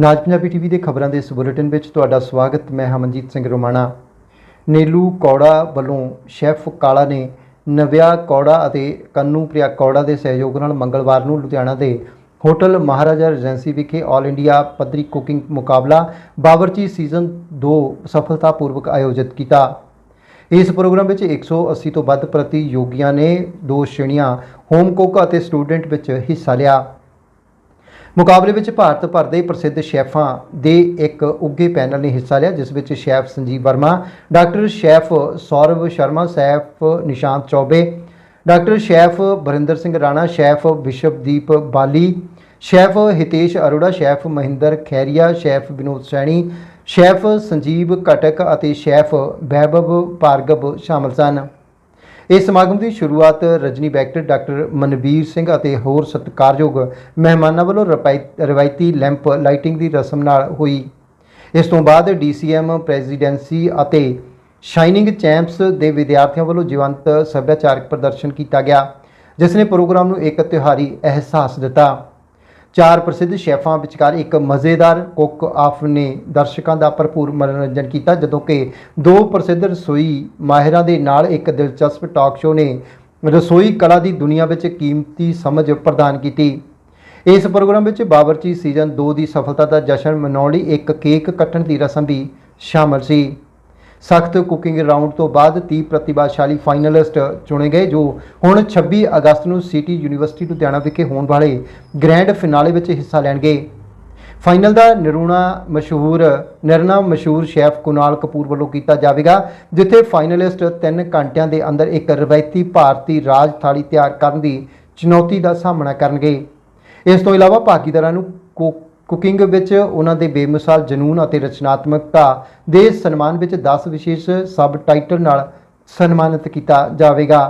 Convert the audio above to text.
ਨਾਜ Punjabi TV ਦੇ ਖਬਰਾਂ ਦੇ ਇਸ ਬੁਲੇਟਿਨ ਵਿੱਚ ਤੁਹਾਡਾ ਸਵਾਗਤ, ਮੈਂ ਹਮਨਜੀਤ ਸਿੰਘ ਰੋਮਾਣਾ। ਨੀਲੂ ਕੌੜਾ ਵੱਲੋਂ ਸ਼ੈਫ ਕਾਲਾ ਨੇ ਨਵਿਆ ਕੌੜਾ ਅਤੇ ਕੰਨੂ ਪ੍ਰਿਆ ਕੌੜਾ ਦੇ ਸਹਿਯੋਗ ਨਾਲ ਮੰਗਲਵਾਰ ਨੂੰ ਲੁਧਿਆਣਾ ਦੇ ਹੋਟਲ ਮਹਾਰਾਜਾ ਰੈਜੈਂਸੀ ਵਿਖੇ 올 ਇੰਡੀਆ ਪੱਧਰੀ ਕੁਕਿੰਗ ਮੁਕਾਬਲਾ ਬਾਵਰਚੀ ਸੀਜ਼ਨ 2 ਸਫਲਤਾਪੂਰਵਕ ਆਯੋਜਿਤ ਕੀਤਾ। ਇਸ ਪ੍ਰੋਗਰਾਮ ਵਿੱਚ 180 ਤੋਂ ਵੱਧ ਪ੍ਰਤੀਯੋਗੀਆਂ ਨੇ ਦੋ ਸ਼੍ਰੇਣੀਆਂ ਹੋਮ ਕੁੱਕ ਅਤੇ ਸਟੂਡੈਂਟ ਵਿੱਚ ਹਿੱਸਾ ਲਿਆ। ਮੁਕਾਬਲੇ ਵਿੱਚ ਭਾਰਤ ਭਰ ਦੇ ਪ੍ਰਸਿੱਧ ਸ਼ੈਫਾਂ ਦੇ ਇੱਕ ਉੱਘੇ ਪੈਨਲ ਨੇ ਹਿੱਸਾ ਲਿਆ, ਜਿਸ ਵਿੱਚ chef Sanjeev Verma, doctor chef Saurav Sharma, chef Nishant Chaubey, doctor chef Barinder Singh Rana, chef Vishwadeep Bali, chef Hitesh Arora, chef Mahinder Khairia, chef Vinod Saini, chef Sanjeev Katak ਅਤੇ chef Vaibhav Bhargava ਸ਼ਾਮਲ ਸਨ। ਇਸ ਸਮਾਗਮ ਦੀ ਸ਼ੁਰੂਆਤ Rajni Bector doctor Manveer Singh ਅਤੇ ਹੋਰ ਸਤਿਕਾਰਯੋਗ ਮਹਿਮਾਨਾਂ ਵੱਲੋਂ ਰਪਾਈ- ਰਵਾਇਤੀ ਲੈਂਪ ਲਾਈਟਿੰਗ ਦੀ ਰਸਮ ਨਾਲ ਹੋਈ। ਇਸ ਤੋਂ ਬਾਅਦ ਡੀਸੀਐਮ, ਪ੍ਰੈਜ਼ੀਡੈਂਸੀ ਅਤੇ ਸ਼ਾਈਨਿੰਗ ਚੈਂਪਸ ਦੇ ਵਿਦਿਆਰਥੀਆਂ ਵੱਲੋਂ ਜੀਵੰਤ ਸੱਭਿਆਚਾਰਕ ਪ੍ਰਦਰਸ਼ਨ ਕੀਤਾ ਗਿਆ, ਜਿਸ ਨੇ ਪ੍ਰੋਗਰਾਮ ਨੂੰ ਇੱਕ ਤਿਉਹਾਰੀ ਅਹਿਸਾਸ ਦਿੱਤਾ। ਚਾਰ ਪ੍ਰਸਿੱਧ ਸ਼ੈਫਾਂ ਵਿਚਕਾਰ ਇੱਕ ਮਜ਼ੇਦਾਰ ਕੁੱਕ ਆਫ ਨੇ ਦਰਸ਼ਕਾਂ ਦਾ ਭਰਪੂਰ ਮਨੋਰੰਜਨ ਕੀਤਾ, ਜਦੋਂ ਕਿ ਦੋ ਪ੍ਰਸਿੱਧ ਰਸੋਈ ਮਾਹਿਰਾਂ ਦੇ ਨਾਲ ਇੱਕ ਦਿਲਚਸਪ ਟਾਕ ਸ਼ੋਅ ਨੇ ਰਸੋਈ ਕਲਾ ਦੀ ਦੁਨੀਆ ਵਿੱਚ ਕੀਮਤੀ ਸਮਝ ਪ੍ਰਦਾਨ ਕੀਤੀ। ਇਸ ਪ੍ਰੋਗਰਾਮ ਵਿੱਚ ਬਾਵਰਚੀ ਸੀਜ਼ਨ 2 ਦੀ ਸਫਲਤਾ ਦਾ ਜਸ਼ਨ ਮਨਾਉਣ ਲਈ ਇੱਕ ਕੇਕ ਕੱਟਣ ਦੀ ਰਸਮ ਵੀ ਸ਼ਾਮਲ ਸੀ। ਸਖਤ ਕੁਕਿੰਗ ਰਾਊਂਡ ਤੋਂ ਬਾਅਦ 30 ਪ੍ਰਤਿਭਾਸ਼ਾਲੀ ਫਾਈਨਲਿਸਟ ਚੁਣੇ ਗਏ, ਜੋ ਹੁਣ 26 ਅਗਸਤ ਨੂੰ ਸਿਟੀ ਯੂਨੀਵਰਸਿਟੀ ਲੁਧਿਆਣਾ ਵਿਖੇ ਹੋਣ ਵਾਲੇ ਗ੍ਰੈਂਡ ਫਿਨਾਲੇ ਵਿੱਚ ਹਿੱਸਾ ਲੈਣਗੇ। ਫਾਈਨਲ ਦਾ ਨਿਰੂਣਾ ਮਸ਼ਹੂਰ, ਨਿਰਣਾ ਮਸ਼ਹੂਰ ਸ਼ੈਫ ਕੁਨਾਲ ਕਪੂਰ ਵੱਲੋਂ ਕੀਤਾ ਜਾਵੇਗਾ, ਜਿੱਥੇ ਫਾਈਨਲਿਸਟ 3 ਘੰਟਿਆਂ ਦੇ ਅੰਦਰ ਇੱਕ ਰਵਾਇਤੀ ਭਾਰਤੀ ਰਾਜ ਥਾਲੀ ਤਿਆਰ ਕਰਨ ਦੀ ਚੁਣੌਤੀ ਦਾ ਸਾਹਮਣਾ ਕਰਨਗੇ। ਇਸ ਤੋਂ ਇਲਾਵਾ ਭਾਗੀਦਾਰਾਂ ਨੂੰ ਕੁ- ਕੁਕਿੰਗ ਵਿੱਚ ਉਹਨਾਂ ਦੇ ਬੇਮਿਸਾਲ ਜਨੂਨ ਅਤੇ ਰਚਨਾਤਮਕਤਾ ਦੇ ਸਨਮਾਨ ਵਿੱਚ 10 ਵਿਸ਼ੇਸ਼ ਸਬ ਟਾਈਟਲ ਨਾਲ ਸਨਮਾਨਿਤ ਕੀਤਾ ਜਾਵੇਗਾ।